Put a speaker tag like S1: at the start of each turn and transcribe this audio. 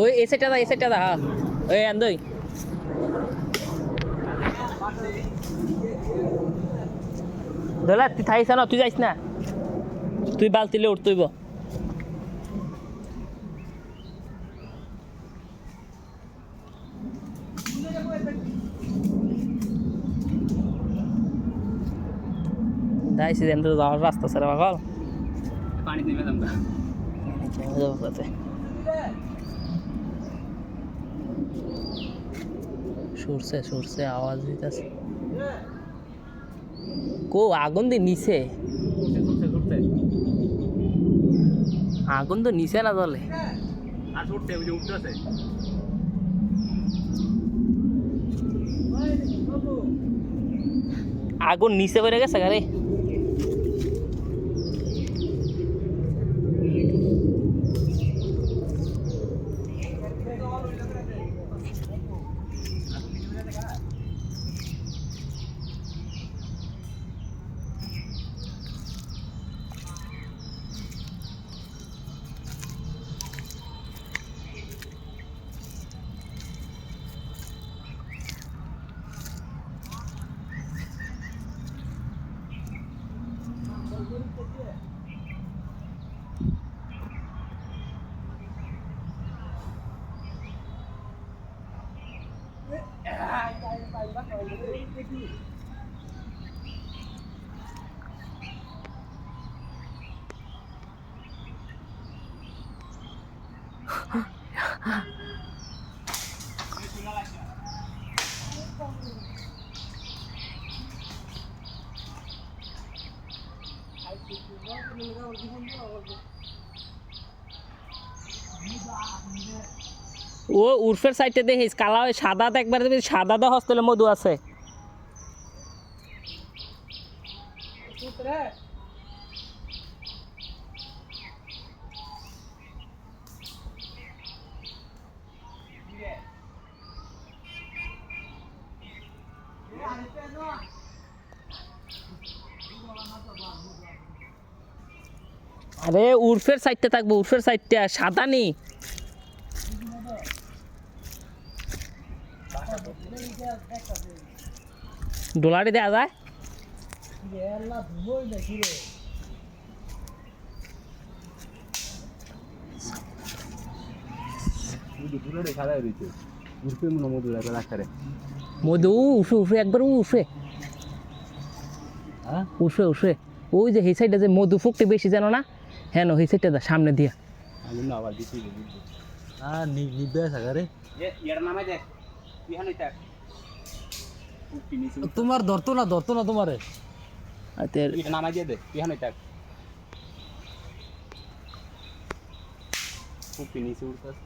S1: ওই এই সাইডটা দা এই সাইডটা দা ওই আন্দই। দোলা তুই থাইছ না তুই যাইস না। তুই বালতিলে উঠ তুইব যাইছি এখান থেকে যাওয়ার রাস্তা
S2: পানি
S1: কাছে সরছে সরছে আওয়াজ দিতেছে কো আগুন দিয়ে নিচে আগুন তো নিচে না
S2: উঠতেছে।
S1: আগুন নিচে পড়ে গেছে গারে Bắt đầu mới đi cái gì? ও উর্ফের সাইডে দেখিস কালা সাদা একবার দেখবি সাদা দা হস্তলে মধু আছে। আরে উর্ফের সাইডটা থাকব উর্ফের সাইডটা সাদা নেই ডোলারে দেওয়া যায়।
S2: মধু
S1: উঠে উঠে একবার উঠে
S2: হ্যাঁ?
S1: উঠে ওই যে সাইডে যে মধু বেশি জানো না? হ্যাঁ ওই এই দা সামনে দিয়া।
S2: আমি না আবার দিছি নিবে সাগারে এর নামে দে বিহান হইতা
S3: তোমার ধরতো না ধরতো না তোমারে।
S2: নামাই দিয়ে দে হইতা খুব উঠতাছে